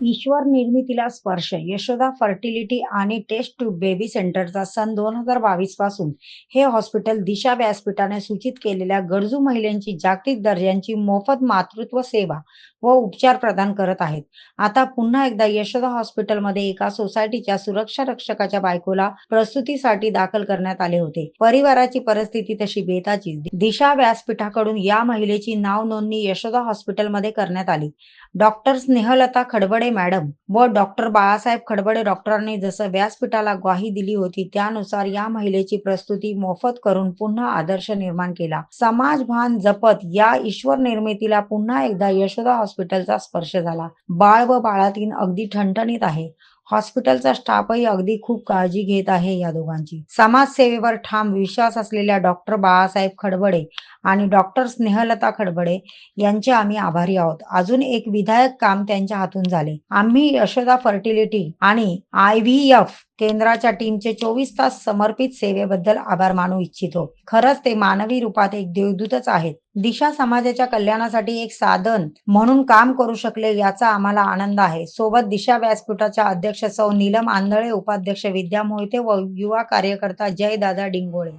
ईश्वर निर्मितीला स्पर्श. यशोदा फर्टिलिटी आणि टेस्ट ट्यूब बेबी सेंटरचा सन दोन हजार बावीसपासून हे हॉस्पिटल दिशा व्यासपीठाने सूचित केलेल्या गरजू महिलांची जागतिक दर्जाची मोफत मातृत्व सेवा व उपचार प्रदान करत आहेत. आता पुन्हा एकदा यशोदा हॉस्पिटलमध्ये एका सोसायटीच्या सुरक्षा रक्षकाच्या बायकोला प्रसूतीसाठी दाखल करण्यात आले होते. परिवाराची परिस्थिती तशी बेताची. दिशा व्यासपीठाकडून या महिलेची नाव नोंदणी यशोदा हॉस्पिटलमध्ये करण्यात आली. Doctor Snehalata Khadbade madam. व डॉक्टर बाळासाहेब खडबडे डॉक्टरांनी जसं व्यासपीठाला ग्वाही दिली होती त्यानुसार या महिलेची प्रस्तुती मोफत करून पुन्हा आदर्श निर्माण केला. समाज भान जपत या ईश्वर निर्मितीला पुन्हा एकदा यशोदा हॉस्पिटलचा स्पर्श झाला. बाळ व बाळातीन अगदी ठणठणीत आहे. हॉस्पिटलचा स्टाफही अगदी खूप काळजी घेत आहे या दोघांची. समाजसेवेवर ठाम विश्वास असलेल्या डॉक्टर बाळासाहेब खडबडे आणि डॉक्टर स्नेहलता खडबडे यांचे आम्ही आभारी आहोत. अजून एक विधायक काम त्यांच्या हातून झाले. आम्ही यशोदा फर्टिलिटी आणि आय व्ही एफ केंद्राच्या टीमचे चोवीस तास समर्पित सेवेबद्दल आभार मानू इच्छितो. खरंच ते मानवी रूपात एक देवदूतच आहेत. दिशा समाजाच्या कल्याणासाठी एक साधन म्हणून काम करू शकले याचा आम्हाला आनंद आहे. सोबत दिशा व्यासपीठाच्या अध्यक्ष सौ नीलम आंधळे उपाध्यक्ष विद्या मोहिते व युवा कार्यकर्ता जय दादा डिंगोळे.